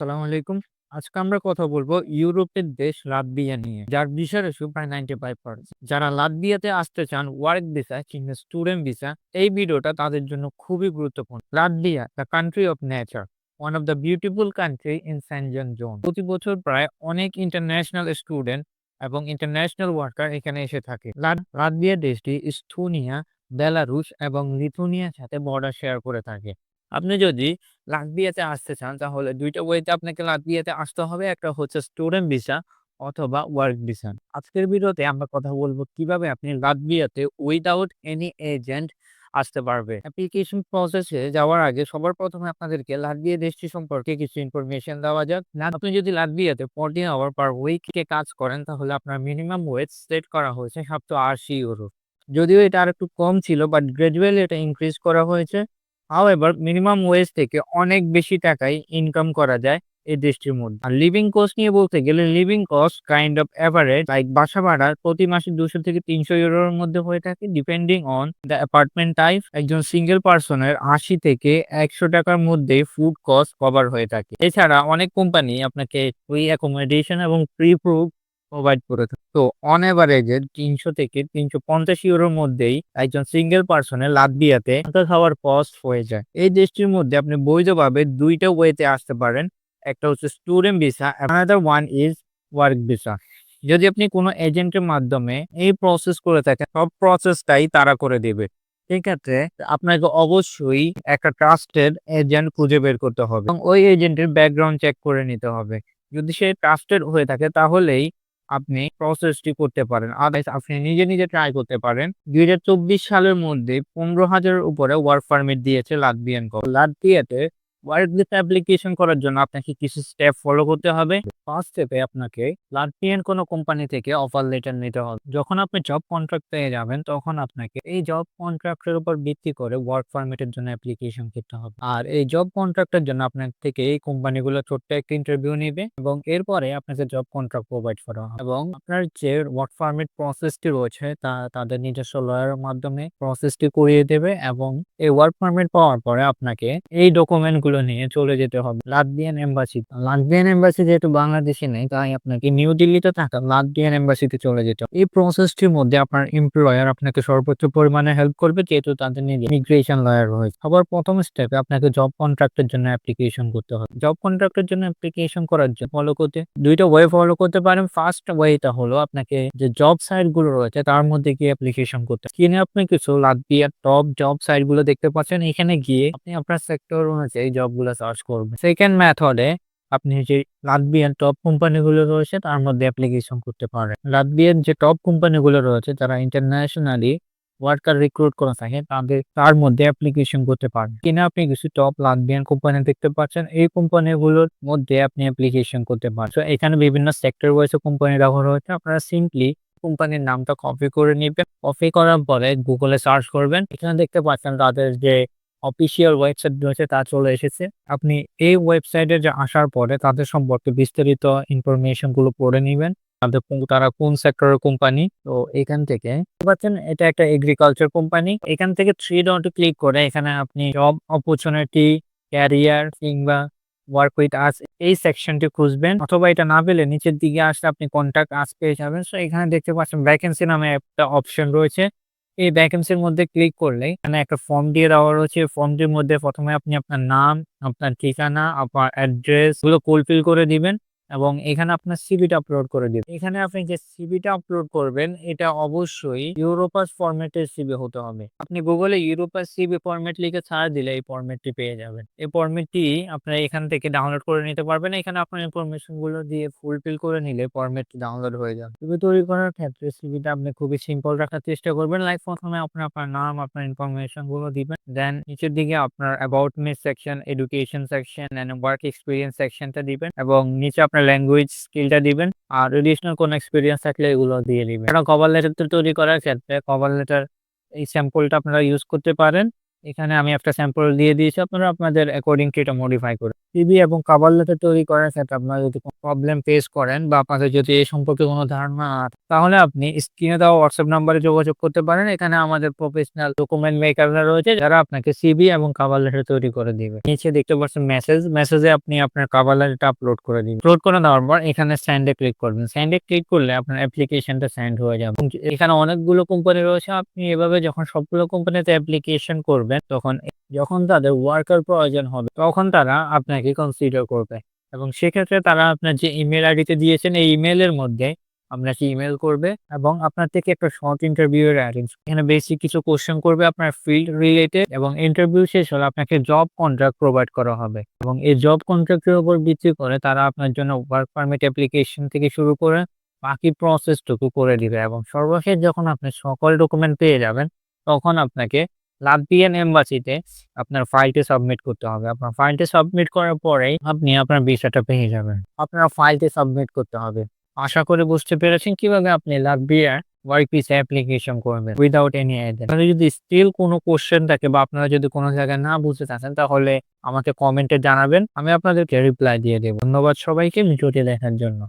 সালাম আলাইকুম। আজকে আমরা কথা বলব ইউরোপের দেশ লাতভিয়া নিয়ে, যার ভিসা রেশিও প্রায় নাইনটি ফাইভ পার্সেন্ট যারা লাতভিয়াতে আসতে চান ওয়ার্ক ভিসা কিংবা স্টুডেন্ট ভিসা এই ভিডিওটা তাদের জন্য খুবই গুরুত্বপূর্ণ। Latvia the country of nature one of the beautiful country in Schengen zone প্রতি বছর প্রায় অনেক ইন্টারন্যাশনাল স্টুডেন্ট এবং ইন্টারন্যাশনাল ওয়ার্কার এখানে এসে থাকে। লাত- লাতভিয়া দেশটি স্থুনিয়া বেলারুশ এবং লিথুনিয়ার সাথে বর্ডার শেয়ার করে থাকে। আপনি যদি লাতভিয়াতে আসতে চান, তাহলে ২ টা ওয়েতে আপনাকে লাতভিয়াতে আসতে হবে। একটা হচ্ছে স্টুডেন্ট ভিসা অথবা ওয়ার্ক ভিসা। আজকের ভিডিওতে আমরা কথা বলব কীভাবে আপনি লাতভিয়াতে উইথআউট এনি এজেন্ট আসতে পারবে। অ্যাপ্লিকেশন প্রসেসে যাওয়ার আগে সবার প্রথমে আপনাদেরকে লাতভিয়া দেশটি সম্পর্কে কিছু ইনফরমেশন দেওয়া যাক। আপনি যদি লাতভিয়াতে 14 আওয়ার পার উইকে কাজ করেন, তাহলে আপনার মিনিমাম ওয়েজ সেট করা হয়েছে ৭৮০ ইউরো। যদিও এটা আরেকটু কম ছিল, বাট গ্র্যাজুয়ালি এটা ইনক্রিজ করা হয়েছে। হাউএভার মিনিমাম ওয়েজ থেকে অনেক বেশি টাকায় ইনকাম করা যায় এই দেশটির মধ্যে। আর লিভিং কস্ট নিয়ে বলতে গেলে living cost kind of average like বাসা ভাড়া প্রতি মাসে দুশো থেকে ৩০০ ইউরোর মধ্যে হয়ে থাকে depending on the apartment type. একজন সিঙ্গেল পার্সনের আশি থেকে ১০০ টাকার মধ্যে ফুড কস্ট কভার হয়ে থাকে। এছাড়া অনেক কোম্পানি আপনাকে ফ্রি অ্যাকোমোডেশন এবং ফ্রি ফুড প্রোভাইড করে থাকে। তো অন এভারেজে ৩০০ থেকে ৩৫০ ইউরোর মধ্যেই একজন সিঙ্গেল পারসনের লাতভিয়াতে থাকা খাওয়ার কস্ট হয়ে যায়। এই দেশটির মধ্যে আপনি বৈধভাবে ২ টা ওয়েতে আসতে পারেন। একটা হচ্ছে student visa, another one is work visa. যদি আপনি কোনো এজেন্টের মাধ্যমে এই প্রসেস করে থাকেন সব প্রসেসটাই তারা করে দিবে। সেক্ষেত্রে আপনাকে অবশ্যই একটা ট্রাস্টেড এজেন্ট খুঁজে বের করতে হবে এবং ওই এজেন্টের ব্যাকগ্রাউন্ড চেক করে নিতে হবে। যদি সে ট্রাস্টেড হয়ে থাকে তাহলেই আপনি প্রসেসটি করতে পারেন। আদারওয়াইজ আপনি নিজে, নিজে ট্রাই করতে পারেন। ২০২৪ সালের মধ্যে পনেরো হাজারের উপরে ওয়ার্ক পারমিট দিয়েছে লাটভিয়ান গভ লাতভিয়াতে ওয়ার্ক অ্যাপ্লিকেশন করার জন্য আপনাকে কিছু স্টেপ ফলো করতে হবে। ফার্স্ট স্টেপে আপনাকে লাতভিয়ান কোনো কোম্পানি থেকে অফার লেটার নিতে হবে। যখন আপনি জব কন্ট্রাক্ট পেয়ে যাবেন, তখন আপনাকে এই জব কন্ট্রাক্টের উপর ভিত্তি করে ওয়ার্ক পারমিটের জন্য অ্যাপ্লিকেশন করতে হবে। আর এই জব কন্ট্রাক্টের জন্য আপনার থেকে এই কোম্পানিগুলো ছোট্ট একটা ইন্টারভিউ নিবে এবং এরপরে আপনাকে জব কন্ট্রাক্ট প্রোভাইড করা হবে এবং আপনার যে ওয়ার্ক পারমিট প্রসেসটি রয়েছে, তা তাদের নিজস্ব লয়ারের মাধ্যমে প্রসেসটি করিয়ে দেবে এবং এই ওয়ার্ক পারমিট পাওয়ার পরে আপনাকে এই ডকুমেন্টগুলো নিয়ে চলে যেতে হবে লাতভিয়ান এম্বাসি লাতভিয়ান এম্বাসি যেহেতু বাংলাদেশে নেই, তাই আপনাকে নিউ দিল্লিতে থাকা লাতভিয়ান এম্বাসিতে চলে যেতে এই প্রসেসটির মধ্যে আপনার এমপ্লয়ার আপনাকে সর্বোচ্চ পরিমাণে হেল্প করবে, যেহেতু তাদের নিজে ইমিগ্রেশন লয়ার রয়েছে। সবার প্রথম স্টেপে আপনাকে জব কন্ট্রাক্টের জন্য অ্যাপ্লিকেশন করতে হবে। জব কন্ট্রাক্টের জন্য অ্যাপ্লিকেশন করার জন্য ফলো করতে, দুইটা ওয়ে ফলো করতে পারেন। ফার্স্ট ওয়েটা হলো আপনাকে যে জব সাইটগুলো রয়েছে, তার মধ্যে গিয়ে অ্যাপ্লিকেশন করতে স্ক্রিনে আপনি কিছু লাতভিয়ার টপ জব সাইটগুলো দেখতে পাচ্ছেন। এখানে গিয়ে আপনি আপনার সেক্টর অনুযায়ী জবগুলো সার্চ করবেন। সেকেন্ড মেথডে আপনি যে লাতভিয়ান টপ কোম্পানিগুলো রয়েছে, তার মধ্যে অ্যাপ্লিকেশন করতে পারেন। লাতভিয়ান যে টপ কোম্পানিগুলো রয়েছে তারা ইন্টারন্যাশনালি ওয়ার্কার রিক্রুট করে থাকে, তাদের, তার মধ্যে অ্যাপ্লিকেশন করতে পারেন। কিনা আপনি কিছু টপ লাতভিয়ান কোম্পানি দেখতে পাচ্ছেন, এই কোম্পানিগুলোর মধ্যে আপনি অ্যাপ্লিকেশন করতে পারেন। তো এখানে বিভিন্ন সেক্টর ওয়াইজ কোম্পানি রাখা রয়েছে, আপনারা সিম্পলি কোম্পানির নামটা কপি করে নেবেন। কপি করার পরে গুগলে সার্চ করবেন। এখানে দেখতে পাচ্ছেন তাদের যে অফিসিয়াল ওয়েবসাইট রয়েছে, তা চলে এসেছে। আপনি এই ওয়েবসাইটে যে আসার পরে তাদের সম্পর্কে বিস্তারিত ইনফরমেশনগুলো পড়ে নেবেন। তাদের তারা কোন সেক্টরের কোম্পানি তো এখান থেকে পাচ্ছেন, এটা একটা এগ্রিকালচার কোম্পানি এখান থেকে থ্রি ডট ক্লিক করে এখানে আপনি জব অপরচুনিটি ক্যারিয়ার কিংবা ওয়ার্ক উইথ আস এই সেকশনটি খুঁজবেন। অথবা এটা না পেলে নিচের দিকে আসলে আপনি কন্ট্যাক্ট আস পেয়ে যাবেন। সো এখানে দেখতে পাচ্ছেন ভ্যাকেন্সি নামে একটা অপশন রয়েছে। এই ভ্যাকেন্সির মধ্যে ক্লিক করলে এখানে একটা ফর্ম দিয়ে দেওয়া রয়েছে। ফর্মটির মধ্যে প্রথমে আপনি আপনার নাম, আপনার ঠিকানা, আপনার অ্যাড্রেসগুলো ফুলফিল করে দিবেন। এবং এখানে আপনার সিভিটা আপলোড করে দিবেন। এখানে আপনি যে সিভিটা আপলোড করবেন, এটা অবশ্যই ইউরোপাস ফরম্যাটের সিভি হতে হবে। আপনি গুগলে ইউরোপাস সিভি ফরম্যাট লিখে ছাড়া দিলে এই ফরম্যাটটি পেয়ে যাবেন। এই ফরম্যাটটি আপনারা এখান থেকে ডাউনলোড করে নিতে পারবেন। এখানে আপনার ইনফরমেশনগুলো দিয়ে ফুলফিল করে নিলে ফরম্যাটটি ডাউনলোড হয়ে যাবে। সিভি তৈরি করার ক্ষেত্রে সিভিটা আপনি খুবই সিম্পল রাখার চেষ্টা করবেন। লাইক প্রথমে আপনি আপনার নাম, আপনার ইনফরমেশনগুলো দিবেন। দেন নিচের দিকে আপনার about me section education section and work experience সেকশনটা দিবেন। এবং নিচে আপনার ল্যাঙ্গুয়েজ স্কিলটা দিবেন আর এডিশনাল কোনো এক্সপিরিয়েন্স থাকলে এগুলো দিয়ে দিবেন। আপনারা কভার লেটার তৈরি করার ক্ষেত্রে কভার লেটার এই স্যাম্পলটা আপনারা ইউজ করতে পারেন। এখানে আমি একটা স্যাম্পল দিয়ে দিয়েছি, আপনারা আপনাদের অ্যাকর্ডিং এটা মডিফাই করে সিভি এবং কভার লেটার তৈরি করার ক্ষেত্রে আপনারা যদি প্রবলেম ফেস করেন বা আপনাদের যদি এই সম্পর্কে কোনো ধারণা তাহলে আপনি স্ক্রিনে দেওয়া হোয়াটসঅ্যাপ নাম্বারে যোগাযোগ করতে পারেন। এখানে আমাদের প্রফেশনাল ডকুমেন্ট মেকাররা রয়েছে যারা আপনাকে সিভি এবং কভার লেটার তৈরি করে দিবে। নিচে দেখতে পাচ্ছেন মেসেজ, মেসেজে আপনি আপনার কভার লেটারটা আপলোড করে দিবেন। আপলোড করে দেওয়ার পর এখানে সেন্ড এ ক্লিক করবেন। সেন্ড এ ক্লিক করলে আপনার অ্যাপ্লিকেশনটা সেন্ড হয়ে যাবে। এখানে অনেকগুলো কোম্পানি রয়েছে। আপনি এভাবে যখন সবগুলো কোম্পানিতে অ্যাপ্লিকেশন করবেন তখন যখন তাদের ওয়ার্কার প্রয়োজন হবে, তখন তারা আপনাকে কনসিডার করবে। এবং সেক্ষেত্রে তারা আপনার যে ইমেইল আইডিতে দিয়েছেন, এই ইমেলের মধ্যে আপনাকে ইমেল করবে এবং আপনার থেকে একটা শর্ট ইন্টারভিউ এর অ্যারেঞ্জ এখানে বেসিক কিছু কোয়েশ্চেন করবে আপনার ফিল্ড রিলেটেড এবং ইন্টারভিউ শেষ হলে আপনাকে জব কন্ট্রাক্ট প্রোভাইড করা হবে। এবং এই জব কন্ট্রাক্টের উপর ভিত্তি করে তারা আপনার জন্য ওয়ার্ক পারমিট অ্যাপ্লিকেশন থেকে শুরু করে বাকি প্রসেসটুকু করে দিবে এবং সর্বশেষ যখন আপনি সকল ডকুমেন্ট পেয়ে যাবেন, তখন আপনাকে লাতভিয়ান এম্বাসিতে আপনার ফাইলটি সাবমিট করতে হবে। আপনার ফাইলটি সাবমিট করার পরেই আপনি আপনার ভিসাটা পেয়ে যাবেন। আপনার ফাইলটি সাবমিট করতে হবে। আশা করে বুঝতে পেরেছেন কীভাবে আপনি লাতভিয়ার ওয়ার্ক ভিসা অ্যাপ্লিকেশন করবেন উইদাউট এনি আইডিয়া। আপনাদের যদি স্টিল কোনো কোয়েশ্চেন থাকে বা আপনারা যদি কোনো জায়গায় না বুঝতে থাকেন তাহলে আমাকে কমেন্টে জানাবেন। আমি আপনাদেরকে রিপ্লাই দিয়ে দেব। ধন্যবাদ সবাইকে, ভিডিওটি দেখার জন্য।